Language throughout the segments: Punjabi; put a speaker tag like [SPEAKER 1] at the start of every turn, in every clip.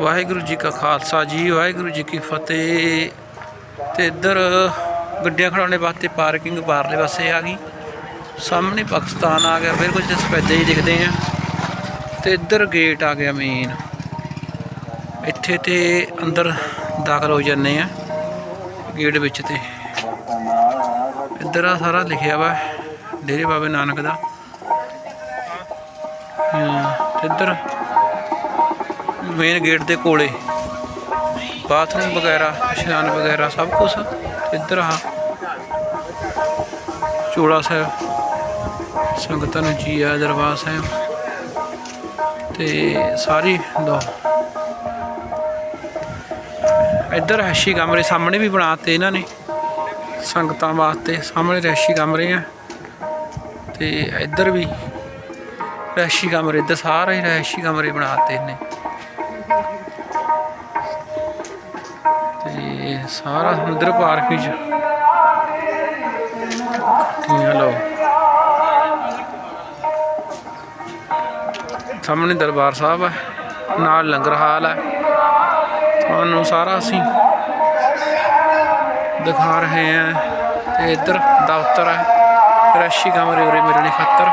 [SPEAKER 1] ਵਾਹਿਗੁਰੂ ਜੀ ਕਾ ਖਾਲਸਾ ਜੀ, ਵਾਹਿਗੁਰੂ ਜੀ ਕੀ ਫਤਿਹ। ਤੇ ਇੱਧਰ ਗੱਡੀਆਂ ਖੜਾਉਣੇ ਵਾਸਤੇ ਪਾਰਕਿੰਗ ਬਾਹਰਲੇ ਪਾਸੇ ਆ ਗਈ। ਸਾਹਮਣੇ ਪਾਕਿਸਤਾਨ ਆ ਗਿਆ ਫਿਰ ਕੁਝ ਸਫੈਦੇ ਹੀ ਦਿਖਦੇ ਆ। ਤੇ ਇੱਧਰ ਗੇਟ ਆ ਗਿਆ ਮੇਨ ਇੱਥੇ ਤੇ ਅੰਦਰ ਦਾਖਲ ਹੋ ਜਾਂਦੇ ਆ ਗੇਟ ਵਿੱਚ ਤੇ। ਇੱਧਰ ਆ ਸਾਰਾ ਲਿਖਿਆ ਵਾ, ਡੇਰੇ ਬਾਬੇ ਨਾਨਕ ਦਾ। ਇੱਧਰ ਮੇਨ ਗੇਟ ਦੇ ਕੋਲੇ। ਬਾਥਰੂਮ ਵਗੈਰਾ, ਇਸ਼ਨਾਨ ਵਗੈਰਾ, ਸਭ ਕੁਝ ਇੱਧਰ ਆ। ਚੋਲਾ ਸਾਹਿਬ। ਸੰਗਤਾਂ ਨੂੰ ਜੀ ਆ ਦਰਬਾਰ ਸਾਹਿਬ। ਤੇ ਸਾਰੀ ਦੋ ਇੱਧਰ ਰਹਿਸ਼ੀ ਕਮਰੇ ਸਾਹਮਣੇ ਵੀ ਬਣਾਤੇ ਇਹਨਾਂ ਨੇ। ਸੰਗਤਾਂ ਵਾਸਤੇ ਸਾਹਮਣੇ ਰਹਿਸ਼ੀ ਕਮਰੇ ਆ। ਤੇ ਇੱਧਰ ਵੀ ਰਹਿਸ਼ੀ ਕਮਰੇ, ਇੱਧਰ ਸਾਰੇ ਹੀ ਰਹਿਸ਼ੀ ਕਮਰੇ ਬਣਾਤੇ ਨੇ ਤੇ ਸਾਰਾ ਸਮੁੰਦਰ ਪਾਰਕ ਵਿੱਚ। ਕੀਆਂ ਲੋ ਸਾਹਮਣੇ ਦਰਬਾਰ ਸਾਹਿਬ ਹੈ, ਨਾਲ ਲੰਗਰ ਹਾਲ ਹੈ। ਤੁਹਾਨੂੰ ਸਾਰਾ ਅਸੀਂ ਦਿਖਾ ਰਹੇ ਹਾਂ। ਤੇ ਇੱਧਰ ਦਫ਼ਤਰ ਹੈ, ਰੈਸ਼ੀ ਕਮਰੇ ਉਰੇ ਮੇਰੇ ਲਈ ਖਾਤਰ।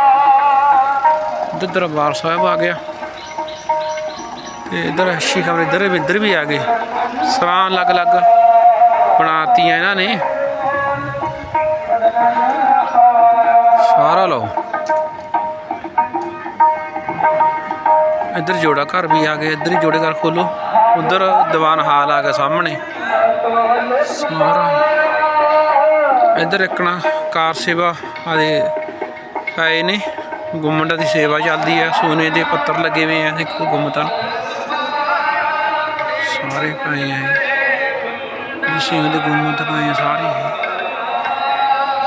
[SPEAKER 1] ਇੱਧਰ ਦਰਬਾਰ ਸਾਹਿਬ ਆ ਗਿਆ। ਤੇ ਇੱਧਰ ਅੱਛੀ ਖਬਰ, ਇੱਧਰ ਵੀ ਇੱਧਰ ਵੀ ਆ ਗਏ। ਸਰਾਂ ਅਲੱਗ-ਅਲੱਗ ਬਣਾਤੀਆਂ ਇਹਨਾਂ ਨੇ। ਸਾਰਾ ਲਓ। ਇੱਧਰ ਜੋੜਾ ਘਰ ਵੀ ਆ ਗਏ, ਇੱਧਰ ਹੀ ਜੋੜੇ ਘਰ ਖੋਲੋ। ਉਧਰ ਦੀਵਾਨ ਹਾਲ ਆ ਗਿਆ ਸਾਹਮਣੇ। ਸਾਰਾ। ਇੱਧਰ ਇੱਕਣਾ ਕਾਰ ਸੇਵਾ ਆਦੇ ਆਏ ਨੇ। ਗੁੰਮਟਾ ਦੀ ਸੇਵਾ ਚੱਲਦੀ ਹੈ ਸੋਨੇ ਦੇ ਪੱਤਰ ਲੱਗੇ ਹੋਏ ਆ। ਦੇਖੋ ਗੁੰਮਟਾਂ। ਸਾਰੇ ਪਏ ਆ ਜੀ ਦੇ ਗੁੰਮਟ ਪਏ ਸਾਰੇ।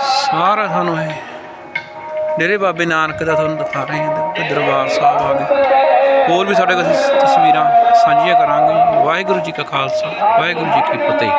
[SPEAKER 1] ਸਾਰਾ ਸਾਨੂੰ ਇਹ ਡੇਰੇ ਬਾਬੇ ਨਾਨਕ ਦਾ ਤੁਹਾਨੂੰ ਦਿਖਾ ਰਹੇ ਹਾਂ। ਦਰਬਾਰ ਸਾਹਿਬ ਆ ਗਏ। ਹੋਰ ਵੀ ਸਾਡੇ ਕੋਲ ਤਸਵੀਰਾਂ ਸਾਂਝੀਆਂ ਕਰਾਂਗੇ। ਵਾਹਿਗੁਰੂ ਜੀ ਕਾ ਖਾਲਸਾ, ਵਾਹਿਗੁਰੂ ਜੀ ਕੀ ਫਤਿਹ।